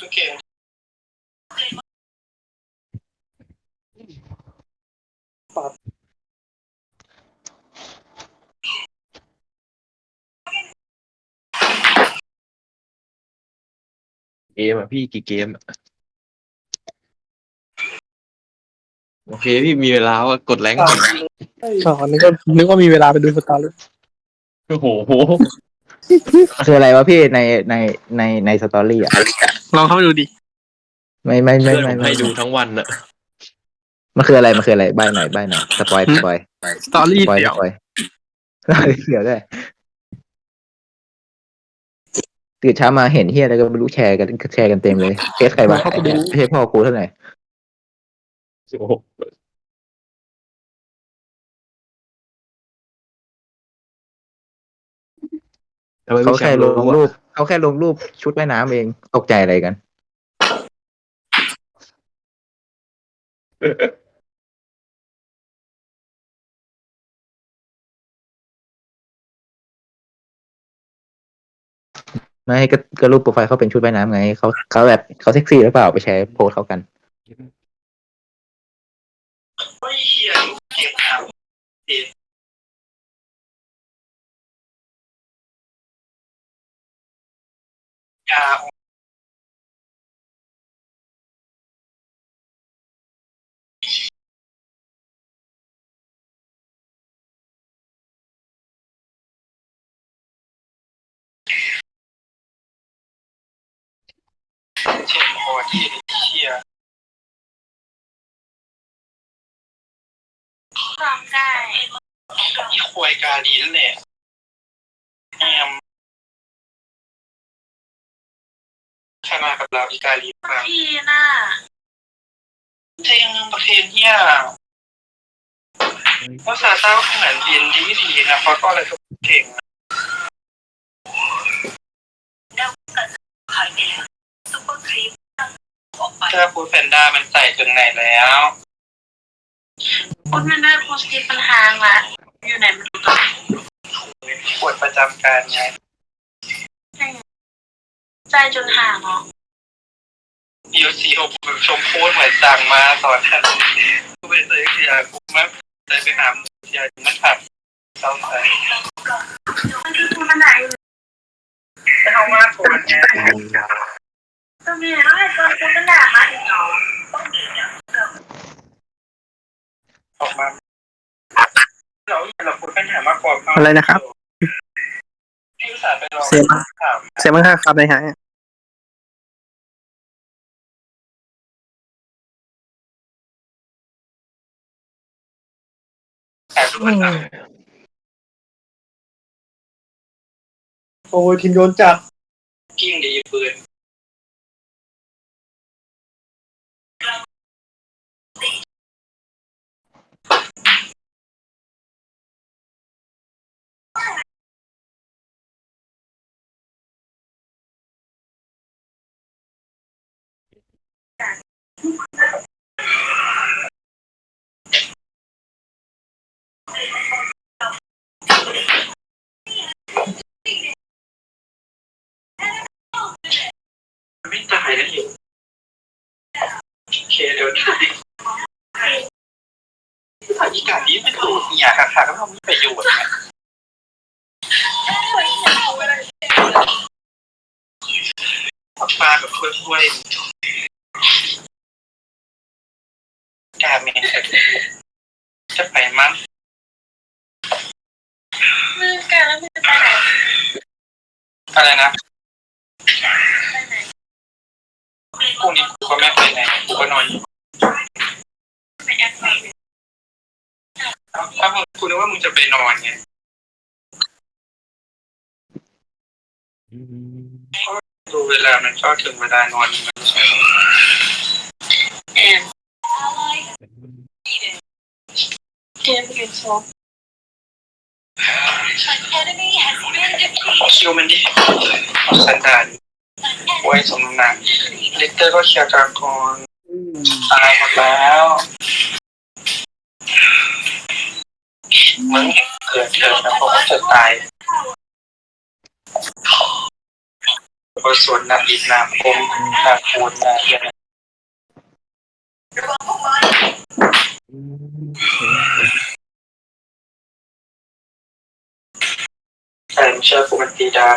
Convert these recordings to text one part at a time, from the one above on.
คือเก่งเกมอะพี่กี่เกมอะโอเคพี่มีเวลาว่ากดแรงก่อน อ๋อนึกว่านึกว่ามีเวลาไปดูสตอรี่โอ้โห คืออะไรวะพี่ในในในในสตอรี่อะ ลองเข้าไปดูดิไม่ไม่เพื่ไม่อนผไม่มไม่ให้ดูทั้งวันอะมันคืออะไรมันคืออะไรใบหน่อยใบหน่อยสปอยสปอยสตอรี่สปอยเดีสยวปอยสปอยเดี๋ยวด้วยตื่นเช้ามาเห็นเฮียแล้วก็ไม่รู้แชร์กันแชร์กันเต็มเลยเฟซใครวะไอ้เนี่ยไม่ใช่พ่อกูเท่าไหร่โอ้โห ทำไมเขาพี่แชแค่มป์ลรู้งอะรูปเขาแค่ลงรูปชุดว่ายน้ำเองตกใจอะไรกัน ไม่ก็ก็รูปโปรไฟล์เขาเป็นชุดว่ายน้ำไงเขาเขาแบบเขาเซ็กซี่หรือเปล่าไปแชร์โพสต์เขากัน ยนเก็บหาเก็บยาเช่นพอที่เชียร์ทำได้อีควายกาลีนั่นแหละแอม ขนาดกับเราอีกาลีมากพี่น่ะเท่งประเทศเนี่ยภาษาเต้าขนาดเรียนดีดีนะเขาก็อะไรก็เก่งนะขายไปแล้วซุปเปอร์ครีมออกไปถ้าพูดแพนด้ามันใส่ถึงไหนแล้วคุณไม่ได้โพสต์ที่ปัญหาละอยู่ไหนมันดูตัวปวดประจำการไง ใจจนห่างเนาะยูซีโอชมพูดเหมือนสั่งมาสอนท่านกูไปเจอเสียกูมาเจอไปหาเสียมันถักเศร้าใจมันคือคุณมันไหนเข้ามาทวนไงจะมีอะไรตอนคุณมันหนามาอีกเนาะต้องมีเนี่ยออกมาเราเราพูดปัญหามากกว่าอะไรนะครับ พี่อุตส่าห์ไปลองเสียมาถามเสียมั้งค่าครับในหายแต่ทุกคนถามโอ้ยทีมโดนจับกิ้งดีปืน ไม่ตายแล้วอยู่โอเคเดี๋ยวถ่ายอีกานี้ไม่ถูกเนี่ยค่ะค่ะก็ทำไมีประโยชน์นะปลากับถ้วยถ้วย กาเมนจะไปมั้งมือกันแล้วมือไปไหนอะไรนะไปไหนพรุ่งนี้กูก็ไม่ไปไหนกูก็นอนอยู่ไปแอปไปถ้ามึงกูนึกว่ามึงจะไปนอนไงดูเวลามันก็ถึงเวลานอนมันใช่ไหมแอน เกมเกมโซฟคิวมันดิสันดานไว้สมนักลิเตอร์ก็เคลียร์กลางกรตายหมดแล้วมึงเกิดเกิดนะเพราะว่าจะตายก็สวนน้ำอีกน้ำคมน้ำปูนน้ำเย็น ใช่เชื่อกูมันตีดา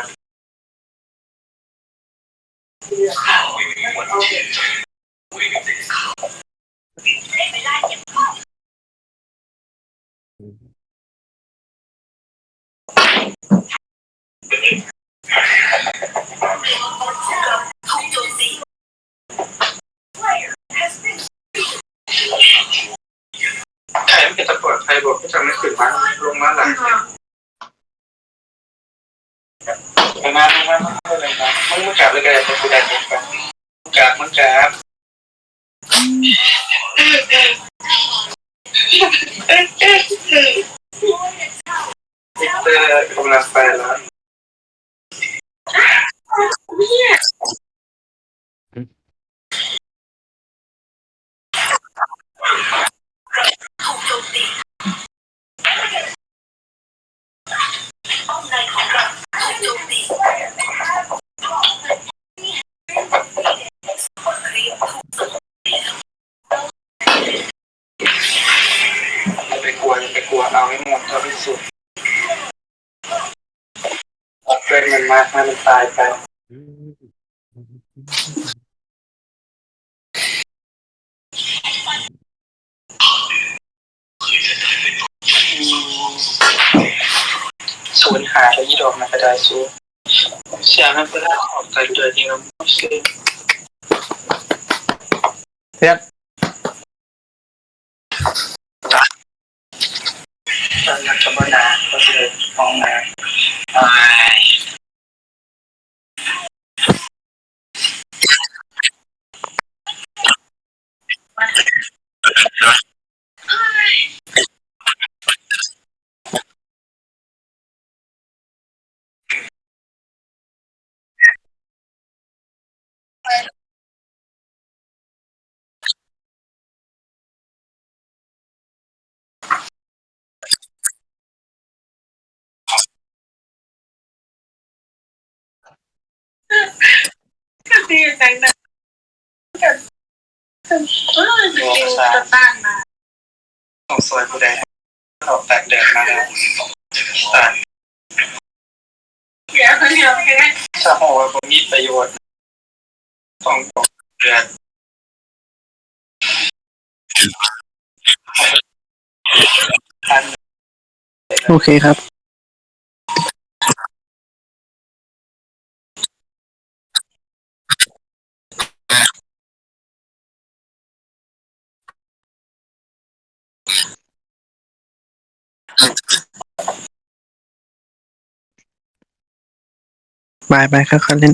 ใครไม่เป็นตำรวจใครบอกก็จะไม่ขึ้นมาลงมาหลังไปมาลงมาลงมามึงมึงกลับเลยกันไปกูได้เองไปมึงกลับมึงกลับวิกเตอร์กำลังไปแล้ว อย่าไปกลัวไปกลัวเอาให้หมดเอาให้สุดเอาเพื่อนมันมาให้มันตายไป ศูนย์หายแล้วยี่ดอกมันกระไดสูนเสียงมันไปได้ขอบใจด้วยที่เราไม่เชื่อเรียบฉันอยากจะมานาก็เลยมองมา ไอ้ดีจังนะเออดูจะตั้งนะของสวยผู้ใดออกแตกเดินมาแล้วแต่เดี๋ยวเดียวแค่ถ้าโหว่าผมมีประโยชน์ต้องตกเดือนพันโอเคครับ ไปไปครับคันเล่น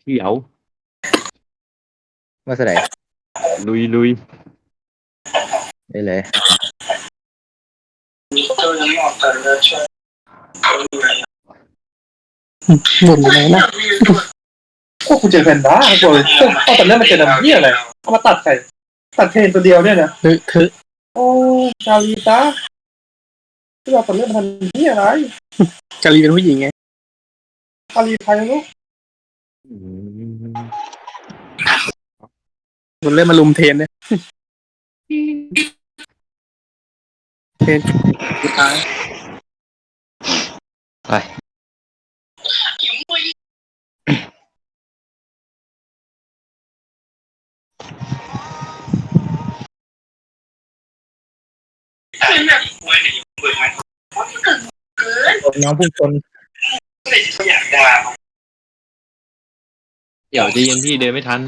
เขียวว่าสไดลุยลุยได้เลยมีตัวยังไม่ออกแต่เลยช่วยบ่นอยู่ไหนนะพวกกูเจอแพนด้ากูเลยเอาแต่เรื่องมันเจอดำเหี้ยอะไรเอามาตัดใส่ ตัดเทรนตัวเดียวเนี่ยนะเฮ้ยคือโอ้ชาลีตาที่เราตัดเรื่องมันทำเหี้ยอะไรกาลีเป็นผู้หญิงไงชาลีไทยลูกอืมมันเริ่มมาลุมเทรนเนี่ยเทรนสุดท้าย ไป เป็นแบบมวยเนี่ยเบื่อไหมน้องผู้ชนไม่ได้อยากด่าเดี๋ยวใจะเย็นพี่เดินไม่ทัน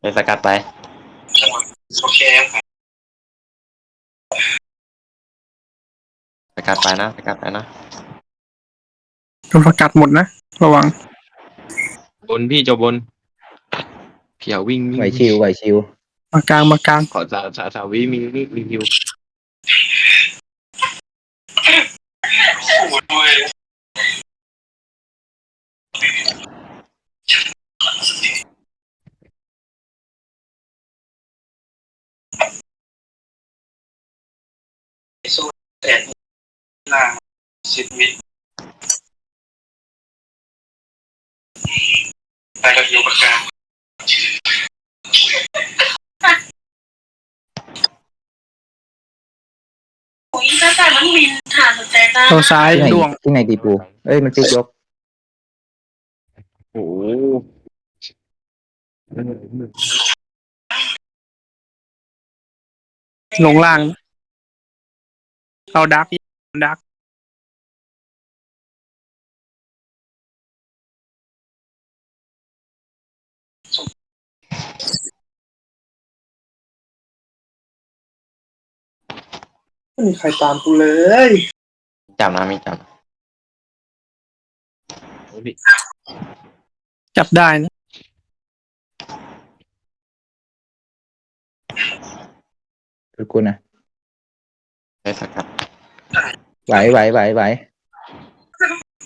ไปสกัดไป โอเคสกัดไปนะสกัดไปนะ โดนประกาศหมดนะ ระวัง บนพี่เจาบน เขียววิ่งวิ่งไหวชิวไหวชิวมากลางมากลางขอสาวสาวสาววิ่งมีมีวิวสู้แต่งสิวไปกับยูประการ โอ้ยถ้าแต่มันมินฐานสนใจจ้าตัวซ้ายที่ไหนดวงที่ไหนตีปู เอ้ยมันฟิกยก โอ้โหลงล่าง เอาดักดัก ไม่มีใครตามกูเลยจับนะไม่จับโอ้ยพี่จับได้นะดูกูนะได้สกัดไหวไหวไหวไหว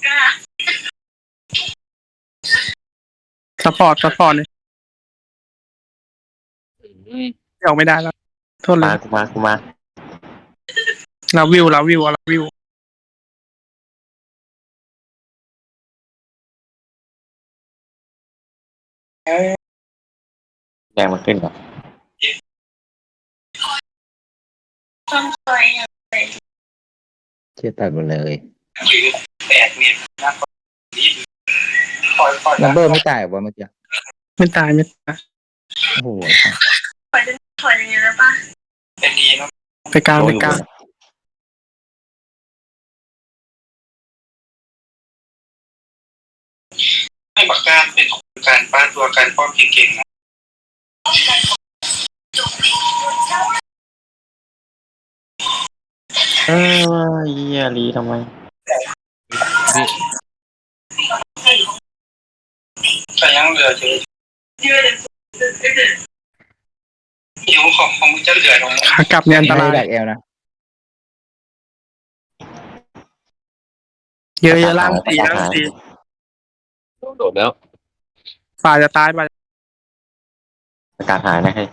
กล้าซัพพอร์ตซัพพอร์ตเลยเดี๋ยวไม่ได้แล้วโทษเลมาย กูมากูมา เราวิวเราวิวเราวิวแรงมันขึ้นก่อนต้องคอยเชี่ยตัดหมดเลยยืนแปดเมตรนะนี่คอยคอยลัมเบอร์ไม่ตายเหรอวะเมื่อกี้ไม่ตายไม่ตายโอ้โหคอยถอยอย่างเงี้ยแล้วป่ะเป็นดีเนาะไปกลางไปกลาง ให้ปากกาเป็นการป้าตัวการป้อมเก่งๆนะเออเฮียรีทำไมพี่แต่ยังเหลือเยอะเยอะเลยเดือดหิวของของมึงจะเหลือตรงนี้ขากลับเนี่ยอันตไม่รายได้ดักแอลนะเยอะเยอะล่างสีล่างสี โดดแล้วฝ่ายจะตายฝ่ายสกัดหายนะให้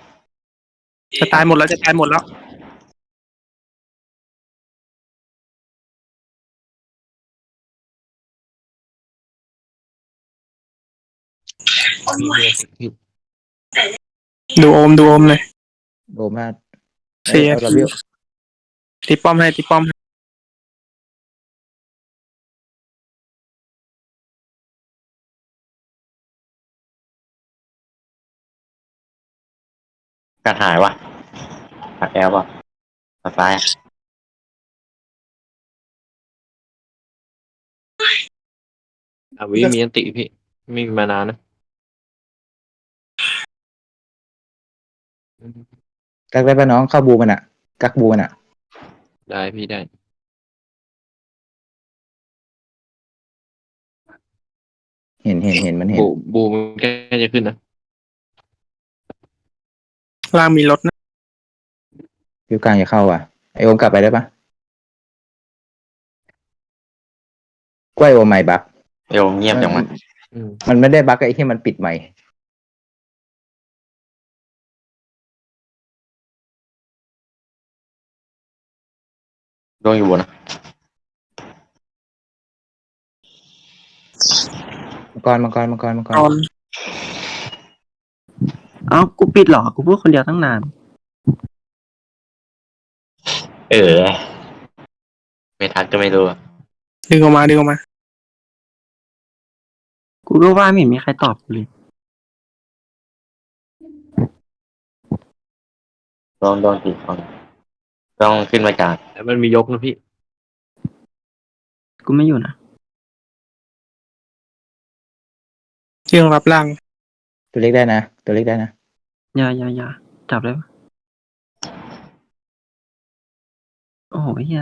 จะตายหมดแล้วจะตายหมดแล้วโอ้ยดูโอมดูโอมเลย โดมากเสียเอาระเบิดตีป้อมให้ตีป้อมให้ สกัดหายวะตัดแอลป่ะตัดซ้ายอะอาวิมีอันติพี่ไม่มีมานานนะกักได้ปะน้องเข้าบูมันอะ กักบูมันอะ ได้พี่ได้ เห็นเห็นเห็นมันเห็น บูบูมันแค่จะขึ้นนะ ล่างมีรถนะฟิวกลางจะเข้าอะไอโอมกลับไปได้ปะกล้วยโอมใหม่บักเอวเงียบจังวะอืมมันไม่ได้บักไอ้ที่มันปิดใหม่ โดนอยู่บนนะมังกรมังกรมังกรมังกรตอน เอ้ากูปิดเหรอ กูพูดคนเดียวตั้งนาน เออ ไม่ทักก็ไม่รู้อะดึงออกมาดึงออกมา กูก็ว่าไม่เห็นมีใครตอบกูเลยโดนโดนตีก่อนต้องขึ้นมากลางแต่มันมียกนะพี่ กูไม่อยู่นะเชื่องรับล่างตัวเล็กได้นะ ตัวเล็กได้นะ อย่าอย่าอย่าจับได้ปะโอ้โหเฮีย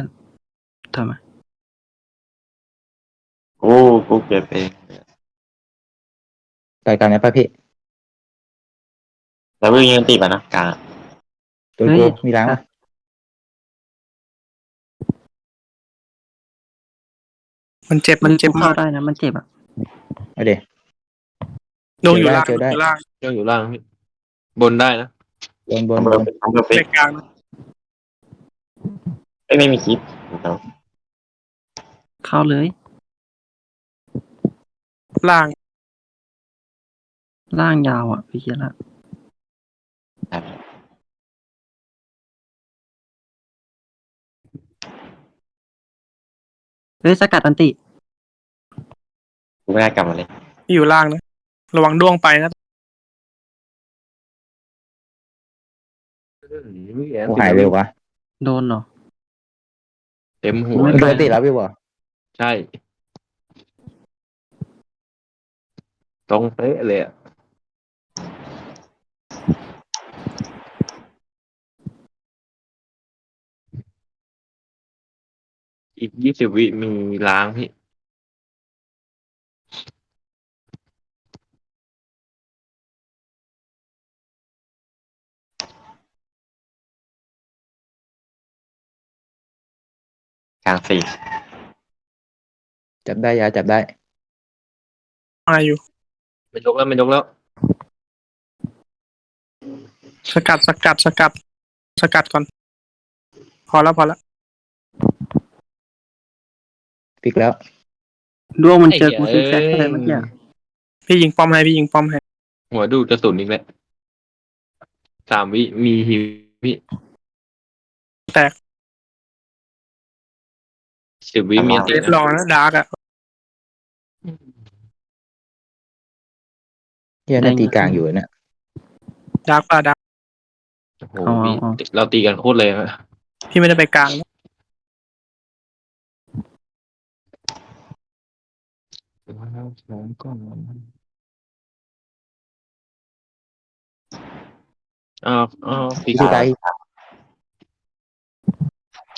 ทำไมโอ้กูเก็บเองต่อยกลางไหนปะพี่แล้วเพิ่งยังตีป่ะนะกลางตัวกูมีล้างปะมันเจ็บมันเจ็บกูมาเข้ากได้นะ มันเจ็บอะเอาเดี๋ยวดวงอยู่ล่างเจอได้ อยู่ล่าง ยังอยู่ล่างพี่ บนได้นะบนบนทำบเบอร์นทำเบอร์ฟิไปกกลางเอ้ยไม่มีคลิปเข้าเลย ล่างล่างยาวอะพี่เคียละเฮ้ยสกัดอันติ กูไม่ได้กลับมาเลยที่อยู่ล่างนะ ระวังด้วงไปนะ กูหายเร็ววะโดนเหรอ เต็มหัว ไม่มันไปโดนติดแล้วพี่วะใช่ ตรงเป๊ะเลยอะอีกยี่สิบวิมีล้างพี่ กลางสี่จับได้ยาจับได้ มาอยู่ มันยกแล้วมันยกแล้ว สกัดสกัดสกัด สกัดก่อน พอแล้วพอแล้วพลิกแล้วดวงมันเจอกูซิกแซกอะไรเมื่อกี้อะพี่ยิงป้อมให้พี่ยิงป้อมให้หัวดูดกระสุนอีกแล้วสามวิมีฮิวพี่แตก สิบวิมีอันติเรียบนะร้อยนะดาร์กอะเฮียนาตีกลางอยู่เนี่ยดาร์กป่ะดาร์กโอ้โหพี่เราตีกันโคตรเลยอะพี่ไม่ได้ไปกลางนะอ้าวอ้าวพี่พี่ตาย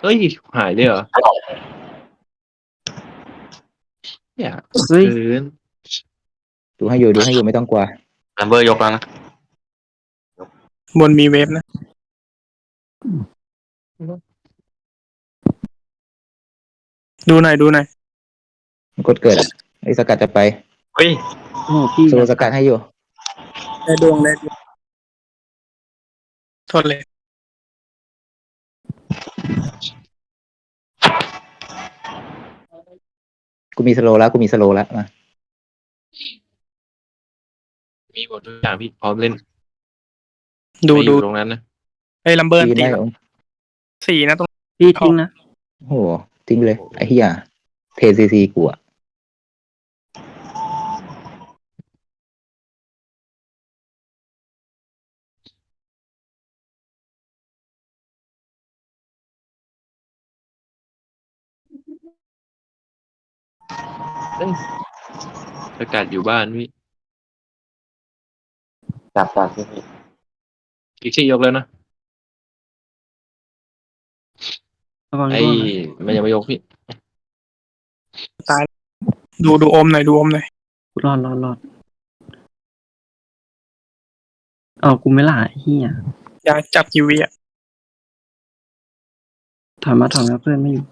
เฮ้ย หายเลยเหรอ เนี่ยเฮ้ยเกินดูให้อยู่ดูให้อยู่ไม่ต้องกลัวลัมเบอร์ยกแล้วนะบนมีเวฟนะ ดูหน่อยดูหน่อยมันกดเกิดอะไอ้สกัดจะไปเฮ้ยโอ้โหพี่โซสกัดให้อยู่ได้ดวงได้ดวงโทษเลย กูมีสโลว์แล้วกูมีสโลว์แล้วมามีหมดทุกอย่างพี่พร้อมเล่นดูไม่อดูยู่ตรงนั้นนะไอ้ลัมเบอร์ตีตีได้แล้วองสี่นะตรงพี่ทิ้งนะโอ้โหทิ้งไปเลยไอ้เฮียเทซีซีกูอะ สกัดอยู่บ้านพี่จับจับพี่กิกซี่ยกแล้วนะ ระวังไอ้ด้วงนะมันยังไม่ยกพี่ ดูดูอมหน่อยดูอมหน่อยรอดรอดรอดเอากูไม่ล่ะไอ้เฮียอยากจับยูวีอะถอยมาถอยมาเพื่อนไม่อยู่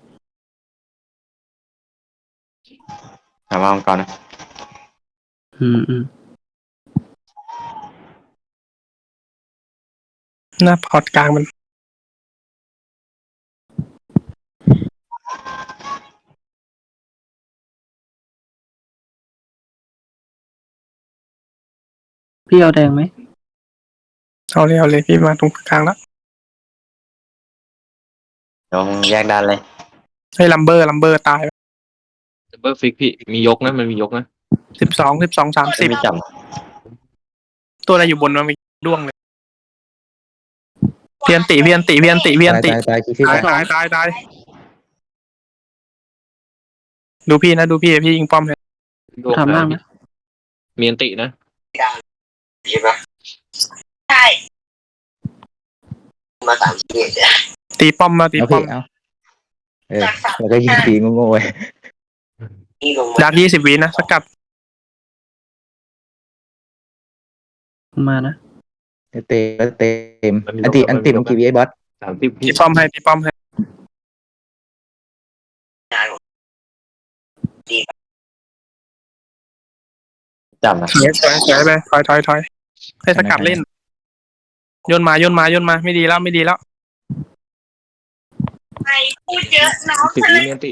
ถามมาก่อนนะ อืมอืมหน้าพอร์ตกลางมัน พี่เอาแดงไหมเอาเลยเอาเลยพี่มาตรงกลางแล้วลองแยกด้านเลยไอ้ลัมเบอร์ลัมเบอร์ตายดับ เบิลฟิกพี่มียกนะมันมียกนะสิบสองสิบสองสามสิบไม่จับตัวอะไรอยู่บนมันมีด้วงเลยเพียนติเพียนติเพียนติเพียนตายติตายตายคิดที่ตายตายตายตายตายดูพี่นะดูพี่พี่ยิงป้อมให้ยกทำล่างพี่นะมีอันตินะใช่ตีป้อมมาตีเอาป้อพี่มเอาเออแล้วก็ยิงตีงงๆไว้ ดักยี่สิบวินะสกัดมานะเต็มเต็มอันติอันติมกีวีไอ้บอสสามสิบตีพี่ป้อมให้ตีป้อมให้จับนะถอยถอยถอยไปถอยถอยถอยให้สกัดเล่นโยนมาโยนมาโยนมาไม่ดีแล้วไม่ดีแล้วไม่พูดเยอะน้องสิบทะเลวิเมียนติ